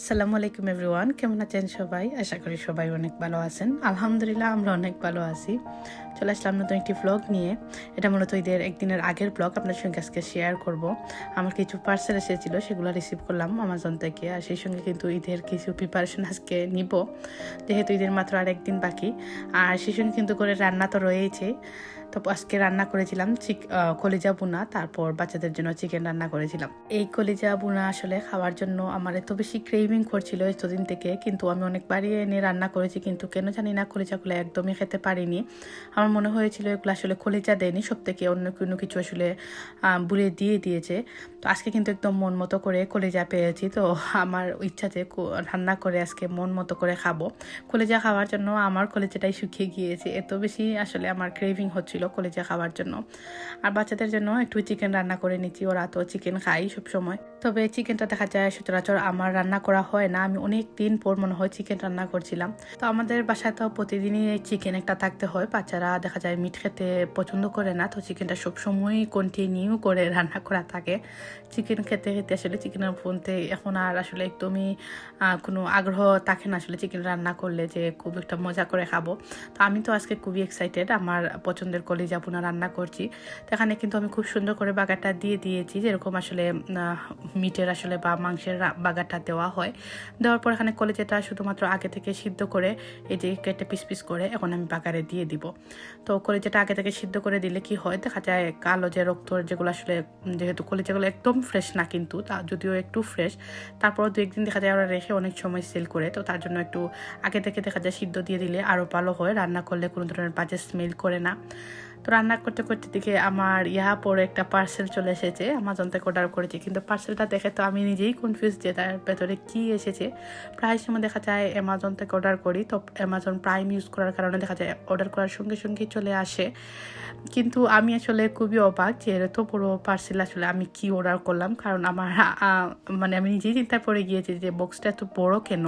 আসসালামু আলাইকুম এভরিওয়ান, কেমন আছেন সবাই? আশা করি সবাই অনেক ভালো আছেন। আলহামদুলিল্লাহ, আমরা অনেক ভালো আছি। চলে আসলাম নতুন একটি ব্লগ নিয়ে। এটা মূলত ঈদের একদিনের আগের ব্লগ আপনার সঙ্গে আজকে শেয়ার করব। আমার কিছু পার্সেল এসেছিল, সেগুলো রিসিভ করলাম আমাজন থেকে, আর সেই সঙ্গে কিন্তু ঈদের কিছু প্রিপারেশন আজকে নিব। যেহেতু ঈদের মাত্র আর একদিন বাকি, আর সেই সঙ্গে কিন্তু করে রান্না তো রয়েছে তো আজকে রান্না করেছিলাম চিক কলিজা বুনা তারপর বাচ্চাদের জন্য চিকেন রান্না করেছিলাম। এই কলিজা বুনা আসলে খাওয়ার জন্য আমার এত বেশি ক্রেভিং করছিল এতদিন থেকে, কিন্তু আমি অনেকবারই এনে রান্না করেছি, কিন্তু কেন জানি না কলিজাগুলো একদমই খেতে পারিনি। আমার মনে হয়েছিল এগুলো আসলে কলিজা দেয়নি, সব থেকে অন্য কোনো কিছু আসলে বুলে দিয়ে দিয়েছে। তো আজকে কিন্তু একদম মন মতো করে কলিজা পেয়েছি, তো আমার ইচ্ছাতে রান্না করে আজকে মন মতো করে খাব। কলিজা খাওয়ার জন্য আমার কলিজাটাই শুকিয়ে গিয়েছে, এত বেশি আসলে আমার ক্রেভিং হচ্ছিল কলিজা খাওয়ার জন্য। আর বাচ্চাদের জন্য একটু চিকেন রান্না করে নিচ্ছি, ওরা তো চিকেন খাই সব সময় তবে চিকেনটা দেখা যায় সচরাচর আমার রান্না করা হয় না। আমি অনেক দিন পর মনে হয় চিকেন রান্না করছিলাম। তো আমাদের বাসায় তো প্রতিদিনই চিকেন একটা থাকতে হয়। বাচ্চারা দেখা যায় মিট খেতে পছন্দ করে না। তো চিকেনটা সবসময় কন্টিনিউ করে রান্না করা থাকে। চিকেন খেতে খেতে আসলে চিকেনের মধ্যে এখন আর আসলে একদমই কোনো আগ্রহ থাকে না আসলে চিকেন রান্না করলে যে খুব একটা মজা করে খাব। তো আমি তো আজকে খুবই এক্সাইটেড আমার পছন্দের কলিজা পুনা রান্না করছি। তো এখানে কিন্তু আমি খুব সুন্দর করে বাগারটা দিয়ে দিয়েছি। যেরকম আসলে মিটের আসলে বা মাংসের বাগারটা দেওয়া হয়। দেওয়ার পর এখানে কলিজাটা শুধুমাত্র আগে থেকে সিদ্ধ করে এই যে কেটে পিস পিস করে এখন আমি বাগারে দিয়ে দিব। তো কলিজাটা আগে থেকে সিদ্ধ করে দিলে কি হয়? দেখা যায় কালো যে রক্ত যেগুলো আসলে যেহেতু কলিজাগুলো একদম ফ্রেশ না কিন্তু, তা যদিও একটু ফ্রেশ তারপর দু একদিন দেখা যায় ওরা রেখে অনেক সময় সেল করে। তো তার জন্য একটু আগে থেকে দেখা যায় সিদ্ধ দিয়ে দিলে আরও ভালো হয়। রান্না করলে কোনো ধরনের বাজে স্মেল করে না। তো রান্না করতে করতে দিকে আমার ইহা পরে একটা পার্সেল চলে এসেছে আমাজন থেকে অর্ডার করেছি। কিন্তু পার্সেলটা দেখে তো আমি নিজেই কনফিউজ যে তার ভেতরে কী এসেছে। প্রায় সময় দেখা যায় অ্যামাজন থেকে অর্ডার করি, তো অ্যামাজন প্রাইম ইউজ করার কারণে দেখা যায় অর্ডার করার সঙ্গে সঙ্গেই চলে আসে। কিন্তু আমি আসলে খুবই অবাক যে এত বড় পার্সেল আসলে আমি কি অর্ডার করলাম, কারণ আমার মানে আমি নিজেই চিন্তায় পড়ে গিয়েছি যে বক্সটা এত বড় কেন?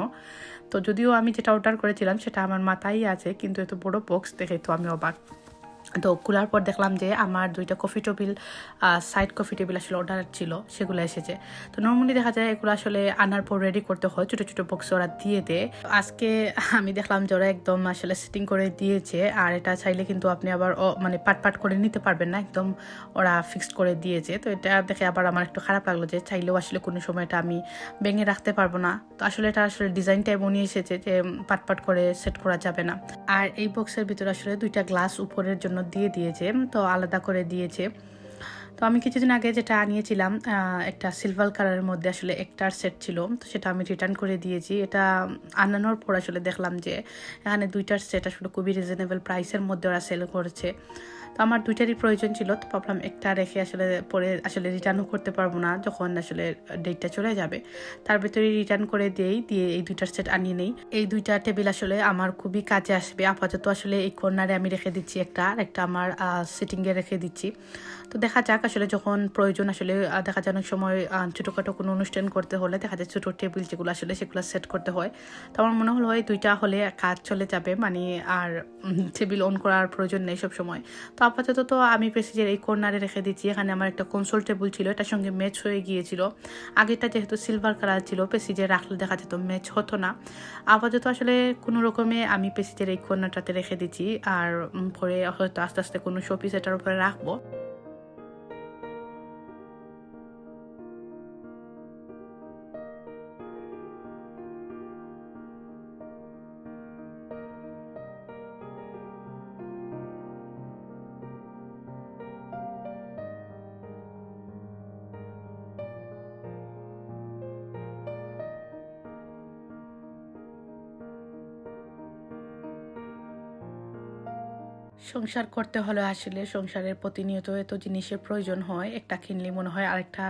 তো যদিও আমি যেটা অর্ডার করেছিলাম সেটা আমার মাথায় আছে, কিন্তু এত বড় বক্স দেখে তো আমি অবাক। তো খোলার পর দেখলাম যে আমার দুইটা coffee table side coffee table আসলে অর্ডার ছিল, সেগুলো এসেছে। তো নর্মালি দেখা যায় এগুলো আসলে আনার পর রেডি করতে হয়, ছোটো ছোটো বক্স ওরা দিয়ে দেয়। আজকে আমি দেখলাম যে ওরা একদম আসলে সেটিং করে দিয়েছে, আর এটা চাইলে কিন্তু আপনি আবার মানে পাট পাট করে নিতে পারবেন না, একদম ওরা ফিক্সড করে দিয়েছে। তো এটা দেখে আবার আমার একটু খারাপ লাগল যে চাইলেও আসলে কোনো সময় এটা আমি ভেঙে রাখতে পারব না। তো আসলে এটা আসলে ডিজাইনটা এমনই এসেছে যে পাট পাট করে সেট করা যাবে না। আর এই বক্সের ভিতরে আসলে দুইটা গ্লাস উপরের জন্য দিয়ে দিয়েছে তো আলাদা করে দিয়েছে। তো আমি কিছুদিন আগে যেটা আনিয়েছিলাম একটা সিলভার কালারের মধ্যে আসলে একটার সেট ছিল, তো সেটা আমি রিটার্ন করে দিয়েছি। এটা আনানোর পর আসলে দেখলাম যে এখানে দুইটার সেট আসলে খুবই রিজনেবল প্রাইসের মধ্যে ওরা সেল করছে। তো আমার দুইটারই প্রয়োজন ছিল, তো ভাবলাম একটা রেখে আসলে পরে আসলে রিটার্নও করতে পারব না, যখন আসলে ডেটটা চলে যাবে। তার ভিতরে রিটার্ন করে দিয়েই দিয়ে এই দুইটার সেট আনিয়ে নেই। এই দুইটা টেবিল আসলে আমার খুবই কাজে আসবে। আপাতত আসলে এই কর্নারে আমি রেখে দিচ্ছি একটা, আর একটা আমার সিটিংয়ে রেখে দিচ্ছি। তো দেখা যাক আসলে যখন প্রয়োজন আসলে দেখা যায় অনেক সময় ছোটোখাটো কোনো অনুষ্ঠান করতে হলে দেখা যায় ছোটো টেবিল যেগুলো আসলে সেগুলো সেট করতে হয়। তো আমার মনে হলো, এই দুইটা হলে কাজ চলে যাবে মানে আর টেবিল অন করার প্রয়োজন নেই সব সময় তো আপাতত তো আমি প্রেসিজের এই কর্নারে রেখে দিচ্ছি এখানে আমার একটা কনসোল টেবিল ছিল, এটার সঙ্গে ম্যাচ হয়ে গিয়েছিল। আগেটা যেহেতু সিলভার কালার ছিল পেসিজে রাখলে দেখা যেত ম্যাচ হতো না। আপাতত আসলে কোনো রকমে আমি পেসিজের এই কর্নারটাতে রেখে দিচ্ছি আর পরে হয়তো আস্তে আস্তে কোনো শোপিস এটার উপরে রাখব। সংসার করতে হলে আসলে সংসারের প্রতিনিয়ত এত জিনিসের প্রয়োজন হয়, একটা কিনলে মনে হয় আরেকটা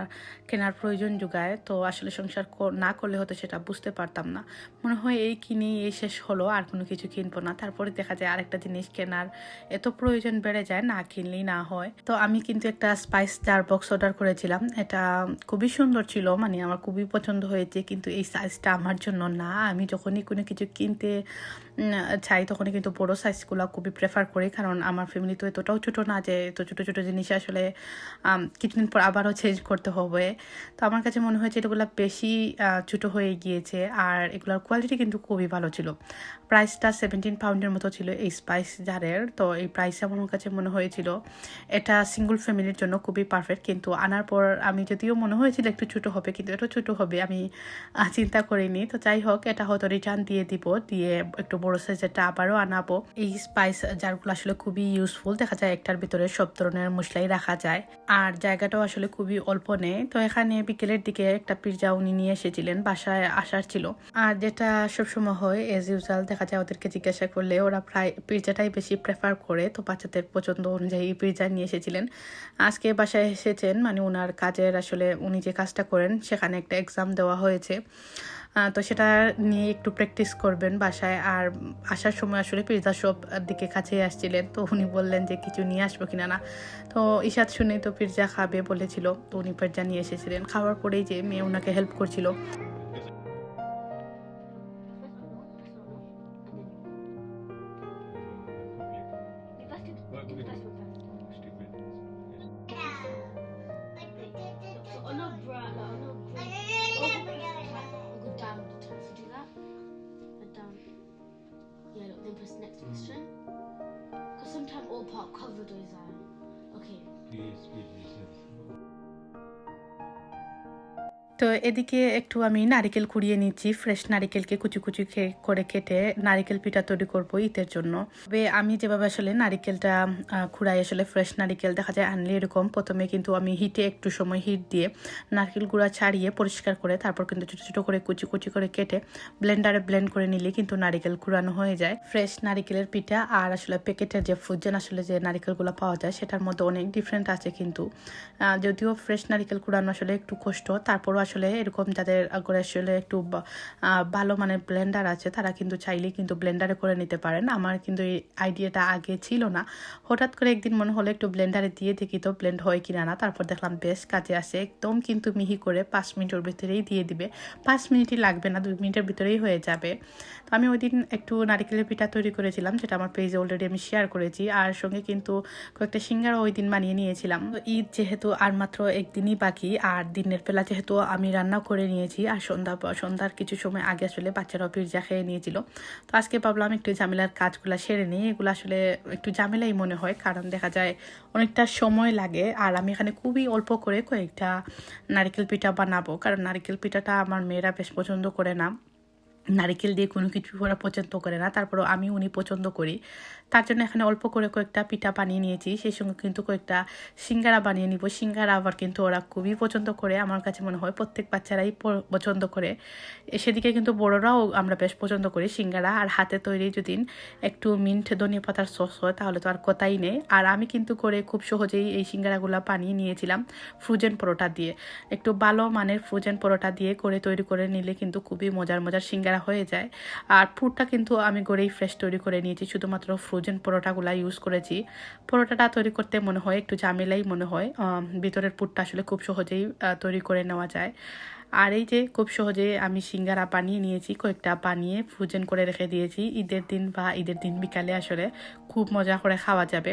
কেনার প্রয়োজন যোগায় তো আসলে সংসার না করলে হয়তো সেটা বুঝতে পারতাম না। মনে হয় এই কিনি এই শেষ হলো, আর কোনো কিছু কিনবো না। তারপরে দেখা যায় আরেকটা জিনিস কেনার এত প্রয়োজন বেড়ে যায়, না কিনলেই না হয়। তো আমি কিন্তু একটা স্পাইস জার বক্স অর্ডার করেছিলাম। এটা খুবই সুন্দর ছিল মানে আমার খুবই পছন্দ হয়েছে, কিন্তু এই সাইজটা আমার জন্য না। আমি যখনই কোনো কিছু কিনতে চাই, তখনই কিন্তু বড় সাইজগুলো খুবই প্রেফার করি কারণ আমার ফ্যামিলি তো এতটাও ছোটো না যে এত ছোটো ছোটো জিনিস আসলে কিছুদিন পর আবারও চেঞ্জ করতে হবে। তো আমার কাছে মনে হয়েছে এগুলো বেশি ছোটো হয়ে গিয়েছে আর এগুলোর কোয়ালিটি কিন্তু খুবই ভালো ছিল। প্রাইসটা সেভেন্টিন পাউন্ডের মতো ছিল এই স্পাইস জারের। তো এই প্রাইসটা আমার কাছে মনে হয়েছিল এটা সিঙ্গল ফ্যামিলির জন্য খুবই পারফেক্ট কিন্তু আনার পর আমি যদিও মনে হয়েছিল একটু ছোটো হবে কিন্তু এটা ছোটো হবে আমি চিন্তা করিনি। তো যাই হোক, এটা হয়তো রিটার্ন দিয়ে দিব, দিয়ে একটু বড় সাইজেরটা আবারও আনাবো। এই স্পাইস জারগুলো আসলে খুবই ইউজফুল দেখা যায় একটার ভিতরে সব ধরনের মশলাই রাখা যায়। আর জায়গাটাও আসলে খুবই অল্প নেই। তো এখানে বিকেলের দিকে একটা পিৎজা উনি নিয়ে এসেছিলেন, বাসায় আসার ছিল। আর যেটা সবসময় হয় এজ ইউজুয়াল দেখা যায় ওদেরকে জিজ্ঞাসা করলে ওরা প্রায় পিৎজাটাই বেশি প্রেফার করে। তো বাচ্চাদের পছন্দ অনুযায়ী পিৎজা নিয়ে এসেছিলেন। আজকে বাসায় এসেছেন মানে ওনার কাজের আসলে উনি যে কাজটা করেন, সেখানে একটা এক্সাম দেওয়া হয়েছে। তো সেটা নিয়ে একটু প্র্যাকটিস করবেন বাসায়। আর আসার সময় আসলে পিৎজা শপ দিকে কাছেই আসছিলেন, তো উনি বললেন যে কিছু নিয়ে আসব কিনা না। তো ইশাদ শুনে তো পিৎজা খাবে বলেছিল, তো উনি পিৎজা নিয়ে এসেছিলেন। খাওয়ার পরেই যে মেয়ে ওনাকে হেল্প করছিল। cover design. Okay. তো এদিকে একটু আমি নারিকেল কুড়িয়ে নিচ্ছি ফ্রেশ নারিকেলকে কুচি কুচি করে কেটে নারিকেল পিঠা তৈরি করব ঈদের জন্য। তবে আমি যেভাবে আসলে নারিকেলটা খুঁড়াই, আসলে ফ্রেশ নারিকেল দেখা যায় আনলে এরকম। প্রথমে কিন্তু আমি হিটে একটু সময় হিট দিয়ে নারকেল গুঁড়া ছাড়িয়ে পরিষ্কার করে তারপর কিন্তু ছোটো ছোটো করে কুচি কুচি করে কেটে ব্লেন্ডারে ব্লেন্ড করে নিলে কিন্তু নারিকেল কুড়ানো হয়ে যায়। ফ্রেশ নারিকেলের পিঠা আর আসলে প্যাকেটের যে ফুজেন আসলে যে নারিকেলগুলো পাওয়া যায় সেটার মধ্যে অনেক ডিফারেন্ট আছে কিন্তু। যদিও ফ্রেশ নারিকেল কুড়ানো আসলে একটু কষ্ট, তারপরও আসলে এরকম যাদের করে আসলে একটু ভালো মানের ব্লেন্ডার আছে, তারা কিন্তু চাইলেই কিন্তু ব্লেন্ডারে করে নিতে পারেন। আমার কিন্তু এই আইডিয়াটা আগে ছিল না। হঠাৎ করে একদিন মনে হলো একটু ব্লেন্ডারে দিয়ে দেখি তো ব্লেন্ড হয় কিনা না, তারপর দেখলাম বেশ কাজে আসে। একদম কিন্তু মিহি করে পাঁচ মিনিটের ভিতরেই দিয়ে দিবে। পাঁচ মিনিটই লাগবে না, দুই মিনিটের ভিতরেই হয়ে যাবে। তো আমি ওই দিন একটু নারিকেলের পিঠা তৈরি করেছিলাম, যেটা আমার পেজে অলরেডি আমি শেয়ার করেছি। আর সঙ্গে কিন্তু কয়েকটা সিঙ্গারা ওই দিন বানিয়ে নিয়েছিলাম। ঈদ যেহেতু আর মাত্র একদিনই বাকি, আর দিনের বেলা যেহেতু আমি রান্না করে নিয়েছি আর সন্ধ্যা সন্ধ্যার কিছু সময় আগে আসলে বাচ্চারা পির্জা খেয়ে নিয়েছিল। তো আজকে ভাবলাম একটু ঝামেলার কাজগুলো সেরে নিই। এগুলো আসলে একটু ঝামেলাই মনে হয়, কারণ দেখা যায় অনেকটা সময় লাগে। আর আমি এখানে খুবই অল্প করে কয়েকটা নারকেল পিঠা বানাবো, কারণ নারকেল পিঠাটা আমার মেয়েরা বেশ পছন্দ করে না। নারকেল দিয়ে কোনো কিছু ওরা পছন্দ করে না, তারপরও আমি উনি পছন্দ করি। তার জন্য এখানে অল্প করে কয়েকটা পিঠা বানিয়ে নিয়েছি, সেই সঙ্গে কিন্তু কয়েকটা সিঙ্গারা বানিয়ে নিব। সিঙ্গারা আবার কিন্তু ওরা খুবই পছন্দ করে, আমার কাছে মনে হয় প্রত্যেক বাচ্চারাই পছন্দ করে। সেদিকে কিন্তু বড়রাও আমরা বেশ পছন্দ করি সিঙ্গারা, আর হাতে তৈরি যদি একটু মিন্ট ধনিয়া পাতার সস হয়, তাহলে তো আর কথাই নেই। আর আমি কিন্তু করে খুব সহজেই এই সিঙ্গারাগুলো বানিয়ে নিয়েছিলাম ফ্রোজেন পরোটা দিয়ে। একটু ভালো মানের ফ্রোজেন পরোটা দিয়ে করে তৈরি করে নিলে কিন্তু খুবই মজার মজার সিঙ্গারা হয়ে যায়। আর ফুডটা কিন্তু আমি গড়েই ফ্রেশ তৈরি করে নিয়েছি। শুধুমাত্র ফ্রোজেন পরোটাগুলো ইউজ করেছি। পরোটাটা তৈরি করতে মনে হয়, একটু ঝামেলাই মনে হয়। ভিতরের পুরটা আসলে খুব সহজেই তৈরি করে নেওয়া যায়। আর এই যে খুব সহজে আমি সিঙ্গারা বানিয়ে নিয়েছি, কয়েকটা বানিয়ে ফ্রোজেন করে রেখে দিয়েছি। ঈদের দিন বা ঈদের দিন বিকালে আসলে খুব মজা করে খাওয়া যাবে।